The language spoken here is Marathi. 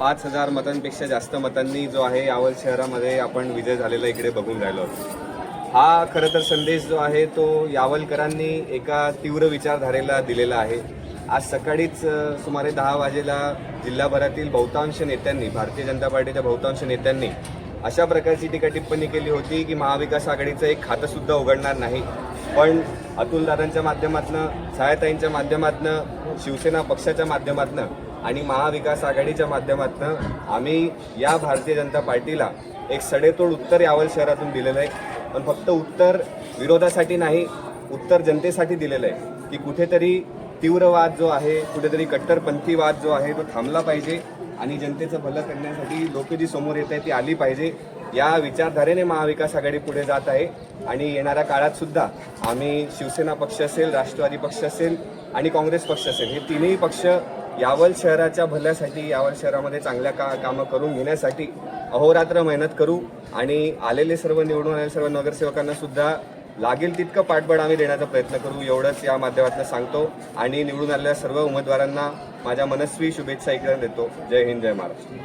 पाच हजार मतांपेक्षा जास्त मतांनी जो आहे यावल शहरामध्ये आपण विजय झालेला इकडे बघून राहिलो हा खरं तर संदेश जो आहे तो यावलकरांनी एका तीव्र विचारधारेला दिलेला आहे. आज सकाळीच सुमारे दहा वाजेला जिल्हाभरातील बहुतांश नेत्यांनी भारतीय जनता पार्टीच्या बहुतांश नेत्यांनी अशा प्रकारची टीका टिप्पणी केली होती की महाविकास आघाडीचं एक खातंसुद्धा उघडणार नाही. पण अतुलदादांच्या माध्यमातनं छायाताईंच्या माध्यमातनं शिवसेना पक्षाच्या माध्यमातनं आणि महाविकास आघाडीच्या माध्यमातून आम्ही या भारतीय जनता पार्टीला एक सडेतोड उत्तर यावल शहरातून दिलेलं आहे. पण फक्त उत्तर विरोधासाठी नाही उत्तर जनतेसाठी दिलेलं आहे की कुठेतरी तीव्रवाद जो आहे कुठेतरी कट्टरपंथीवाद जो आहे तो थांबला पाहिजे आणि जनतेचं भलं करण्यासाठी लोक जी समोर येत आहे ती आली पाहिजे. या विचारधारेने महाविकास आघाडी पुढे जात आहे आणि येणाऱ्या काळात सुद्धा आम्ही शिवसेना पक्ष असेल राष्ट्रवादी पक्ष असेल आणि काँग्रेस पक्ष असेल हे तिन्ही पक्ष यावल शहराच्या भल्यासाठी यावल शहरामध्ये चांगल्या का कामं करून घेण्यासाठी अहोरात्र मेहनत करू आणि आलेले सर्व निवडून आलेले सर्व नगरसेवकांना सुद्धा लागेल तितकं पाठबळ आम्ही देण्याचा प्रयत्न करू एवढंच या माध्यमातून सांगतो. आणि निवडून आलेल्या सर्व उमेदवारांना माझ्या मनस्वी शुभेच्छा इकडे देतो. जय हिंद जय महाराष्ट्र.